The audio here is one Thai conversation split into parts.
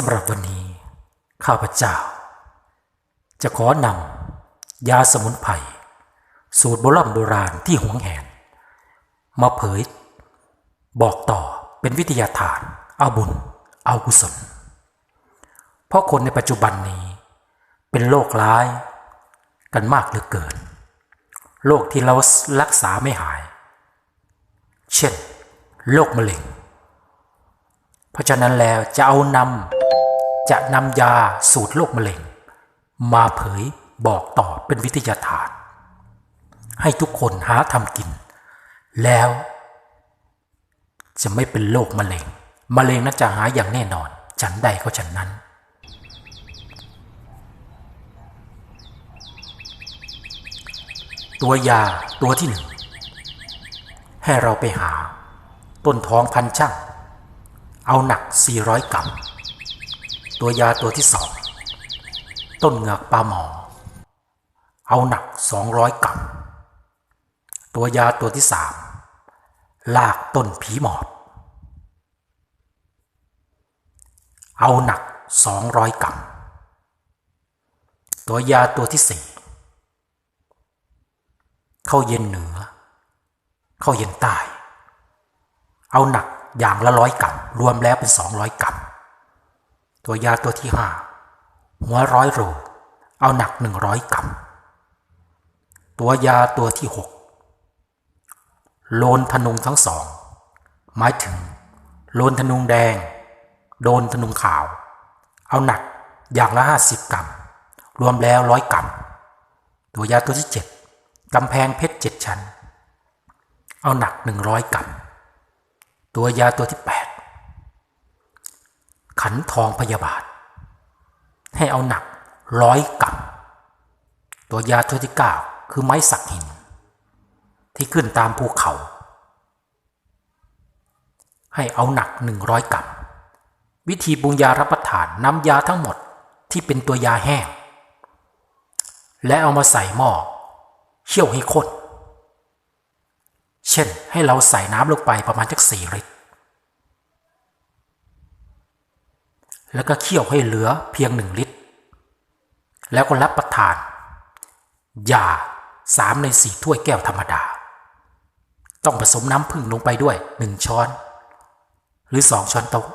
สำหรับวันนี้ ข้าพเจ้า จะขอนำยาสมุนไพรสูตรโบราณโบราณที่หวงแหน มาเผย บอกต่อเป็นวิทยาทาน เอาบุญ เอากุศล เพราะคนในปัจจุบันนี้ เป็นโรคร้าย กันมากเหลือเกินโรคที่เรารักษาไม่หาย เช่นโรคมะเร็ง เพราะฉะนั้นแล้วจะเอานำ จะนำยาสูตรโรคมะเร็ง มาเผยบอกต่อเป็นวิทยาทาน ให้ทุกคนหาทำกิน แล้ว จะไม่เป็นโรคมะเร็งมะเร็งนั้นจะหายอย่างแน่นอน ฉันใดก็ฉันนั้น ตัวยาตัวที่หนึ่งให้เราไปหา ต้นท้องพันช่าง เอาหนัก 400 กรัม ตัวยาตัวที่สองต้นเงือกปลาหมอ เอาหนัก200กรัมตัวยาตัวที่สามลากต้นผีหมอบเอาหนัก200กรัมตัวยาตัวที่สี่เข้าเย็นเหนือ เข้าเย็นใต้ เอาหนักอย่างละร้อยกรัมรวมแล้วเป็นสองร้อยกรัม ตัวยาตัวที่ห้าหัวร้อยโรเอาหนักหนึ่งร้อยกรัมตัวยาตัวที่หกโลนธนุงทั้งสอง หมายถึง โลนธนุงแดง โดนธนุงขาว เอาหนักอย่างละห้าสิบกรัม รวมแล้วร้อยกรัม ตัวยาตัวที่เจ็ดกำแพงเพชรเจ็ดชั้น เอาหนักหนึ่งร้อยกรัม ตัวยาตัวที่แปด ขันทองพยาบาท ให้เอาหนักร้อยกรัมตัวยาตัวที่เก้าคือไม้สักหิน ที่ขึ้นตามภูเขา ให้เอาหนักหนึ่งร้อยกรัมวิธีปรุงยารับประทานนำยาทั้งหมดที่เป็นตัวยาแห้ง และเอามาใส่หม้อเคี่ยวให้ข้น เช่นให้เราใส่น้ำลงไปประมาณจักสี่ลิตร แล้วก็เคี่ยวให้เหลือเพียงหนึ่งลิตร แล้วก็รับประทาน ยาสามในสี่ถ้วยแก้วธรรมดา ต้องผสมน้ำผึ้งลงไปด้วยหนึ่งช้อน หรือสองช้อนโต๊ะ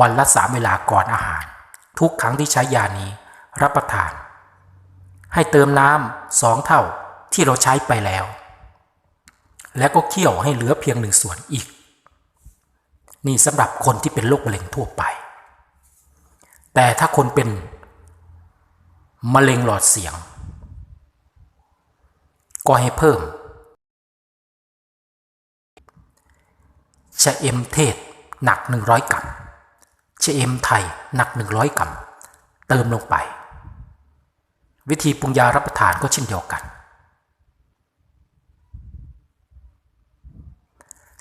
วันละสามเวลาก่อนอาหาร ทุกครั้งที่ใช้ยานี้รับประทาน ให้เติมน้ำสองเท่าที่เราใช้ไปแล้ว แล้วก็เคี่ยวให้เหลือเพียงหนึ่งส่วนอีก นี่สำหรับคนที่เป็นโรคมะเร็งทั่วไป แต่ถ้าคนเป็นมะเร็งหลอดเสียง ก็ให้เพิ่มชะเอ็มเทศหนัก 100 กรัมชะเอ็มไทยหนัก 100 กรัมเติมลงไป วิธีปรุงยารับประทานก็เช่นเดียวกัน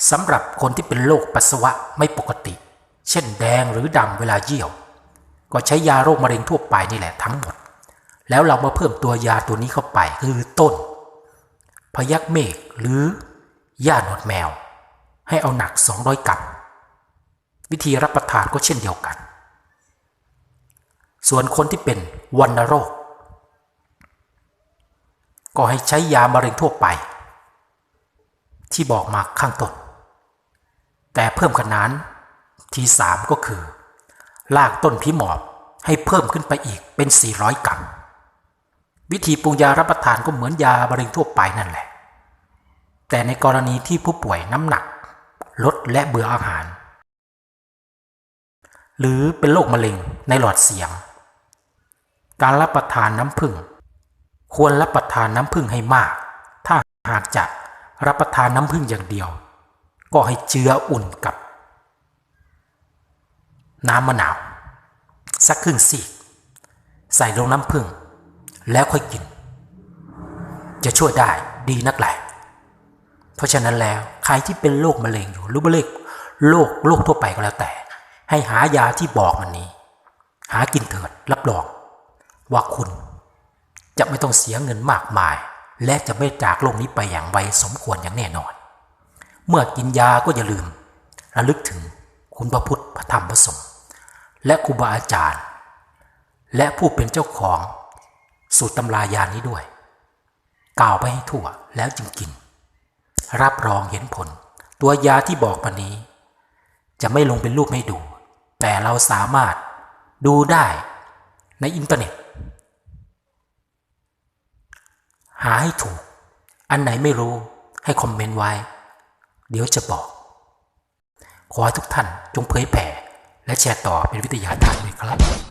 สำหรับคนที่เป็นโรคปัสสาวะไม่ปกติ เช่นแดงหรือดำเวลาเยี่ยว ก็ใช้ยาโรคมะเร็งทั่วไปนี่แหละทั้งหมด แล้วเรามาเพิ่มตัวยาตัวนี้เข้าไปคือต้น พยักเมฆหรือย่าหนวดแมว ให้เอาหนัก 200 กรัมวิธีรับประทานก็เช่นเดียวกัน ส่วนคนที่เป็นวัณโรค ก็ให้ใช้ยามะเร็งทั่วไป ที่บอกมาข้างต้นแต่เพิ่มขนานทีสามก็คือ ลากต้นพิหมอบให้เพิ่มขึ้นไปอีกเป็น 400 กรัม วิธีปรุงยารับประทานก็เหมือนยามะเร็งทั่วไปนั่นแหละ แต่ในกรณีที่ผู้ป่วยน้ำหนัก ลดและเบื่ออาหาร หรือเป็นโรคมะเร็งในหลอดเสียง การรับประทานน้ำผึ้งควรรับประทานน้ำผึ้งให้มาก ถ้าหากจะรับประทานน้ำผึ้งอย่างเดียว ก็ให้เจืออุ่นกับ น้ำมะนาว สักครึ่งซีก ใส่ลงน้ำผึ้งแล้วค่อยกิน จะช่วยได้ดีนักแหละเพราะฉะนั้นแล้วใครที่เป็นโรคมะเร็งอยู่หรือมะเร็งโรคโรคทั่วไปก็แล้วแต่ ให้หายาที่บอกมันนี้ หากินเถิดรับรอง ว่าคุณ จะไม่ต้องเสียเงินมากมาย และจะไม่จากโลกนี้ไปอย่างไวสมควรอย่างแน่นอน เมื่อกินยาก็อย่าลืมระลึกถึงคุณพระพุทธพระธรรมพระสงฆ์ และครูบาอาจารย์ และผู้เป็นเจ้าของสูตรตำรายานี้ด้วย กล่าวไปให้ทั่วแล้วจึงกิน รับรองเห็นผล ตัวยาที่บอกมานี้ จะไม่ลงเป็นรูปให้ดู แต่เราสามารถดูได้ในอินเทอร์เน็ต หาให้ถูก อันไหนไม่รู้ให้คอมเมนต์ไว้ เดี๋ยวจะบอก ขอให้ทุกท่านจงเผยแผ่ และแชร์ต่อเป็นวิทยาทานเลยครับ